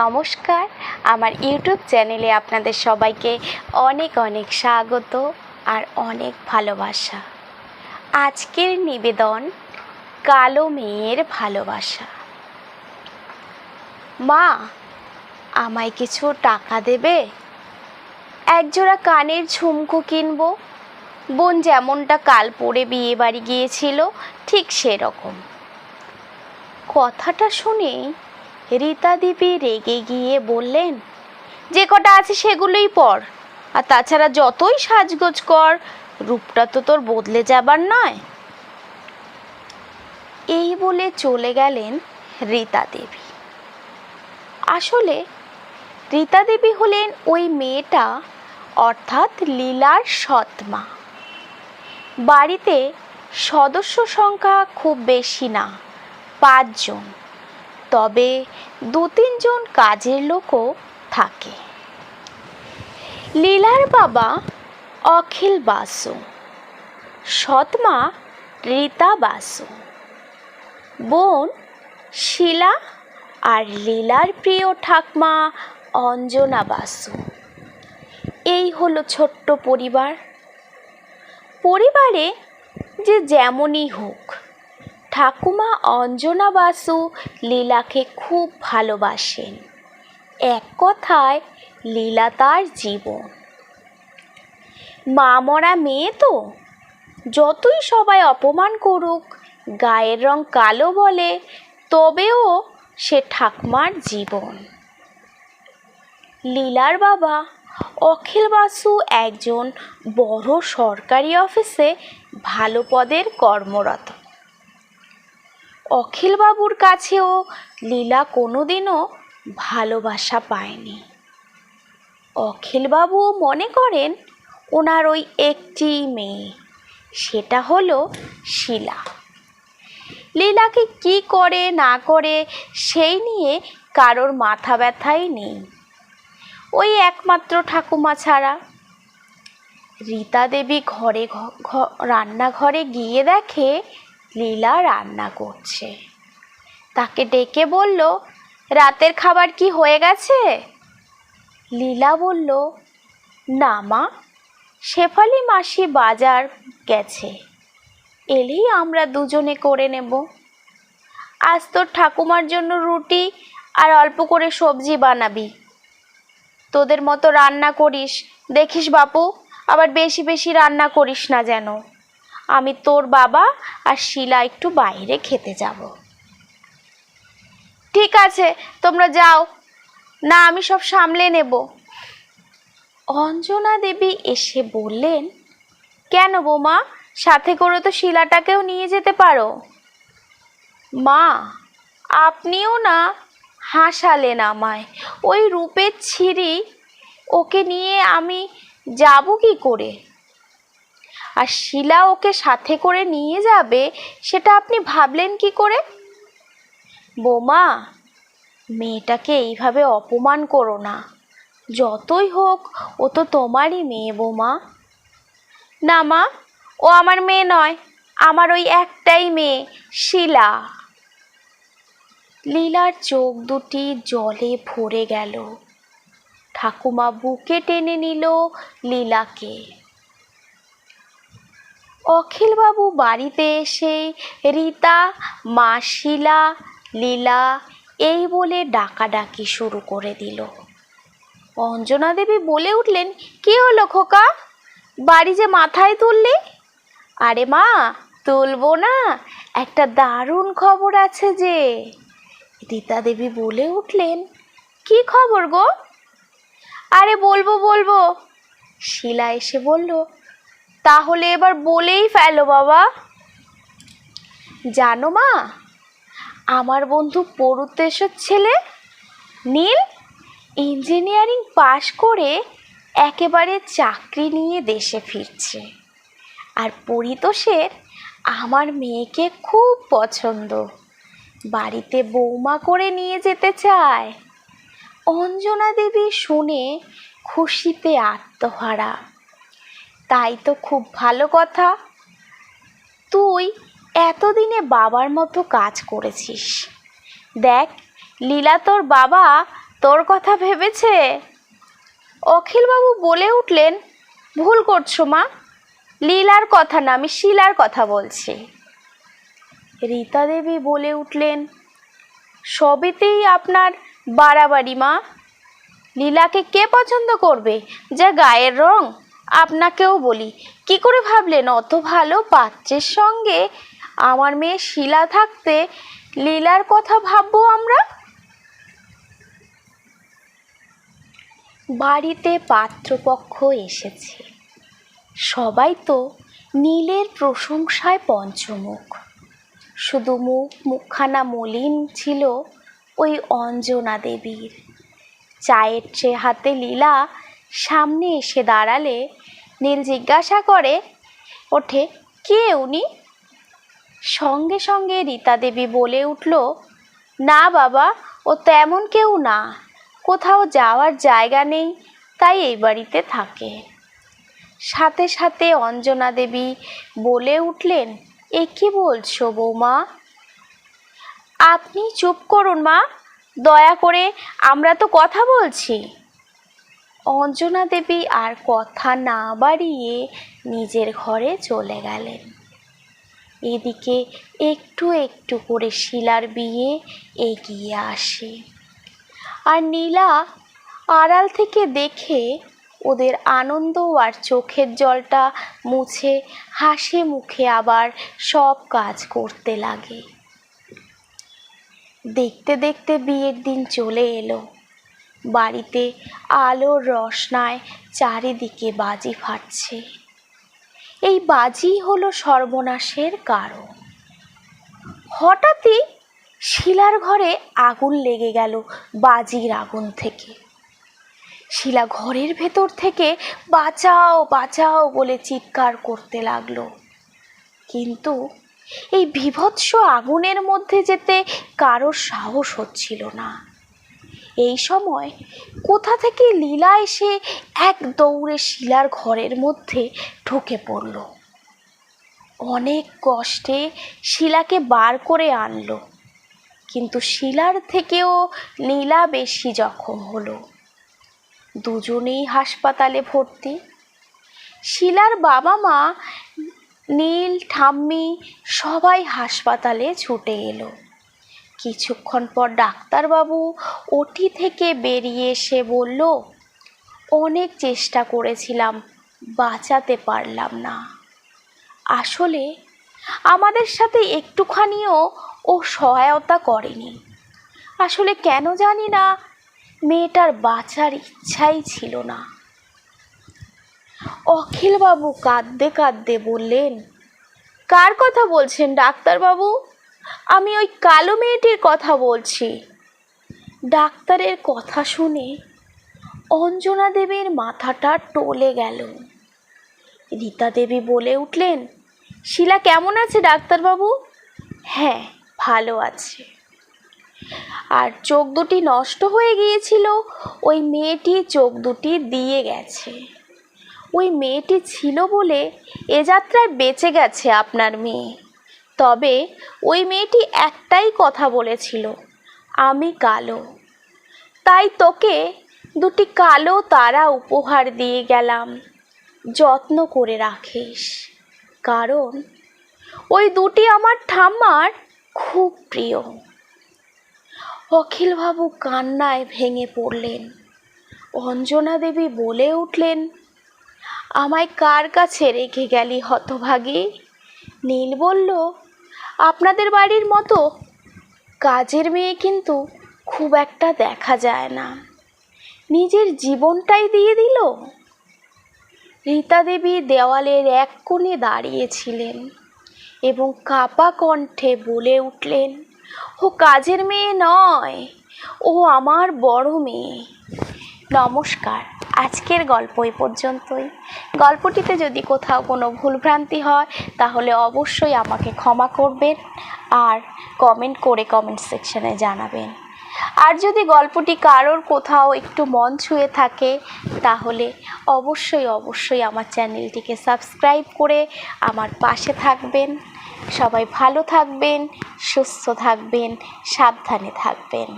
নমস্কার। আমার ইউটিউব চ্যানেলে আপনাদের সবাইকে অনেক অনেক স্বাগত আর অনেক ভালোবাসা। আজকের নিবেদন, কালো মেয়ের ভালোবাসা। মা, আমায় কিছু টাকা দেবে? একজোড়া কানের ঝুমকো কিনবো। বোন যেমনটা কাল পরে বিয়ে বাড়ি গিয়েছিল, ঠিক সেরকম। কথাটা শুনেই রীতা দেবী রেগে গিয়ে বললেন, যে কটা আছে সেগুলোই পর। আর তাছাড়া যতই সাজগোজ কর, রূপটা তো তোর বদলে যাবার নয়। এই বলে চলে গেলেন রীতা দেবী। আসলে রীতা দেবী হলেন ওই মেয়েটা, অর্থাৎ লীলার সৎমা বাড়িতে সদস্য সংখ্যা খুব বেশি না, পাঁচজন। তবে দু তিনজন কাজের লোকও থাকে। লীলার বাবা অখিল বাসু, সৎমা রীতা বাসু। বোন শিলা আর লীলার প্রিয় ঠাকমা অঞ্জনা বাসু। এই হলো ছোট্ট পরিবার। পরিবারে যে যেমনই হোক ঠাকুমা অঞ্জনা বাসু লীলাকে খুব ভালোবাসেন। এক কথায়, লীলা তার জীবন। মা মরা মেয়ে তো? যতই সবাই অপমান করুক, গায়ের রং কালো বলে, তবেও সে ঠাকুমার জীবন। লীলার বাবা অখিল বাসু একজন বড় সরকারি অফিসে ভালো পদের কর্মরত। অখিলবাবুর কাছেও লীলা কোনোদিনও ভালোবাসা পায়নি। অখিলবাবুও মনে করেন ওনার ওই একটি মেয়ে, সেটা হলো শিলা। লীলাকে কি করে না করে সেই নিয়ে কারোর মাথা ব্যথাই নেই। ওই একমাত্র ঠাকুমা ছাড়া। রীতা দেবী ঘরে রান্নাঘরে গিয়ে দেখে লীলা রান্না করছে। তাকে ডেকে বলল, রাতের খাবার কি হয়ে গেছে? লীলা বলল, না মা, শেফালি মাসি বাজার গেছে। এলেই আমরা দুজনে করে নেব। আজ তোর ঠাকুমার জন্য রুটি আর অল্প করে সবজি বানাবি। তোদের মতো রান্না করিস। দেখিস বাপু, আবার বেশি বেশি রান্না করিস না যেন। আমি তোর বাবা আর শিলা একটু বাইরে খেতে যাব। ঠিক আছে, তোমরা যাও। না, আমি সব সামলে নেব। অঞ্জনা দেবী এসে বললেন, কেন বৌমা, সাথে করে তো শিলাটাকেও নিয়ে যেতে পারো? মা, আপনিও না, হাসালেন আমায়। ওই রূপের ছিঁড়ি ওকে নিয়ে আমি যাব কি করে? আর শিলা ওকে সাথে করে নিয়ে যাবে, সেটা আপনি ভাবলেন কি করে? বোমা, মেয়েটাকে এইভাবে অপমান করো না। যতই হোক, ও তো তোমারই মেয়ে বোমা। না মা, ও আমার মেয়ে নয়, আমার ওই একটাই মেয়ে, শিলা। লীলার চোখ দুটি জলে ভরে গেল। ঠাকুমা বুকে টেনে নিল লীলাকে। অখিলবাবু বাড়িতে এসে রীতা মা শিলা লীলা এই বলে ডাকাডাকি শুরু করে দিল। অঞ্জনা দেবী বলে উঠলেন, কি হলো খোকা? বাড়ি যে মাথায় তুললি? আরে মা, তুলবো না, একটা দারুণ খবর আছে যে। রীতা দেবী বলে উঠলেন, কি খবর গো? আরে বলব বলব। শিলা এসে বলল তাহলে এবার বলেই ফেলো বাবা। জানো মা, আমার বন্ধু পরুতেশ্বর ছেলে নীল ইঞ্জিনিয়ারিং পাশ করে একেবারে চাকরি নিয়ে দেশে ফিরছে। আর পরিতোষের আমার মেয়েকে খুব পছন্দ। বাড়িতে বৌমা করে নিয়ে যেতে চায়। অঞ্জনা দেবী শুনে খুশিতে আত্মহারা। তাই তো খুব ভালো কথা। তুই এতদিনে বাবার মতো কাজ করেছিস। দেখ, লীলা তোর বাবা তোর কথা ভেবেছে। অখিলবাবু বলে উঠলেন, ভুল করছ মা। লীলার কথা না, আমি শিলার কথা বলছি। রীতা দেবী বলে উঠলেন, সবেতেই আপনার বাড়াবাড়ি মা। লীলাকে কে পছন্দ করবে? যা গায়ের রং আপনাকেও বলি, কি করে ভাবলেন? অত ভালো পাত্রের সঙ্গে আমার মেয়ে শিলা থাকতে লীলার কথা ভাববো আমরা? বাড়িতে পাত্রপক্ষ এসেছে। সবাই তো নীলের প্রশংসায় পঞ্চমুখ। শুধু মুখ, মুখখানা মলিন ছিল ওই অঞ্জনা দেবীর। চায়ের ট্রে হাতে লীলা সামনে এসে দাঁড়ালে নীল জিজ্ঞাসা করে, ওঠে, কে উনি? সঙ্গে সঙ্গে রীতা দেবী বলে উঠল, না বাবা, ও তেমন কেউ না। কোথাও যাওয়ার জায়গা নেই, তাই এই বাড়িতে থাকে। সাথে সাথে অঞ্জনা দেবী বলে উঠলেন, এ কি বলছো বৌমা? আপনি চুপ করুন মা, দয়া করে আমরা তো কথা বলছি। অঞ্জনা দেবী আর কথা না বাড়িয়ে নিজের ঘরে চলে গেলেন। এদিকে একটু একটু করে শিলার বিয়ে এগিয়ে আসে। আর নীলা আড়াল থেকে দেখে ওদের আনন্দ আর চোখের জলটা মুছে হাসি মুখে আবার সব কাজ করতে লাগে। দেখতে দেখতে বিয়ের দিন চলে এলো। বাড়িতে আলোর রসনায় চারিদিকে বাজি ফাটছে। এই বাজি হলো সর্বনাশের কারণ। হঠাৎই শিলার ঘরে আগুন লেগে গেল বাজির আগুন থেকে। শিলা ঘরের ভেতর থেকে বাঁচাও বাঁচাও বলে চিৎকার করতে লাগল। কিন্তু এই বিভৎস আগুনের মধ্যে যেতে কারোর সাহস হচ্ছিল না। এই সময় কোথা থেকে লীলা এসে এক দৌড়ে শিলার ঘরের মধ্যে ঢুকে পড়ল। অনেক কষ্টে শিলাকে বার করে আনলো, কিন্তু শিলার থেকেও নীলা বেশি জখম হলো। দুজনেই হাসপাতালে ভর্তি। শিলার বাবা মা নীল, ঠাম্মি সবাই হাসপাতালে ছুটে এলো। কিছুক্ষণ পর ডাক্তারবাবু ওটি থেকে বেরিয়ে এসে বলল, অনেক চেষ্টা করেছিলাম, বাঁচাতে পারলাম না। আসলে আমাদের সাথে একটুখানিও ও সহায়তা করেনি। আসলে কেন জানি না, মেয়েটার বাঁচার ইচ্ছাই ছিল না। অখিলবাবু কাঁদতে কাঁদতে বললেন, কার কথা বলছেন ডাক্তারবাবু? আমি ওই কালো মেয়েটির কথা বলছি। ডাক্তারের কথা শুনে অঞ্জনা দেবীর মাথাটা টলে গেল। রীতা দেবী বলে উঠলেন, শিলা কেমন আছে ডাক্তারবাবু? হ্যাঁ ভালো আছে। আর চোখ দুটি নষ্ট হয়ে গিয়েছিল, ওই মেয়েটি চোখ দুটি দিয়ে গেছে। ওই মেয়েটি ছিল বলে এ যাত্রায় বেঁচে গেছে আপনার মেয়ে। তবে ওই মেয়েটি একটাই কথা বলেছিল, আমি কালো। তাই তোকে দুটি কালো তারা উপহার দিয়ে গেলাম। যত্ন করে রাখিস। কারণ ওই দুটি আমার ঠাম্মার খুব প্রিয়। অখিলবাবু কান্নায় ভেঙে পড়লেন। অঞ্জনা দেবী বলে উঠলেন, আমায় কার কাছে রেখে গেলি হতভাগী? নীল বলল আপনাদের বাড়ির মতো। কাজের মেয়ে কিন্তু খুব একটা দেখা যায় না। নিজের জীবনটাই দিয়ে দিল। রীতা দেবী দেওয়ালের এক কোণে দাঁড়িয়েছিলেন এবং কাপা কণ্ঠে বলে উঠলেন, ও কাজের মেয়ে নয়, ও আমার বড় মেয়ে। নমস্কার। আজকের গল্প এই পর্যন্তই। গল্পটিতে যদি কোথাও কোনো ভুলভ্রান্তি হয়, তাহলে অবশ্যই আমাকে ক্ষমা করবেন আর কমেন্ট করে কমেন্ট সেকশনে জানাবেন। আর যদি গল্পটি কারোর কোথাও একটু মন ছুঁয়ে থাকে, তাহলে অবশ্যই অবশ্যই আমার চ্যানেলটিকে সাবস্ক্রাইব করে আমার পাশে থাকবেন। সবাই ভালো থাকবেন, সুস্থ থাকবেন, সাবধানে থাকবেন।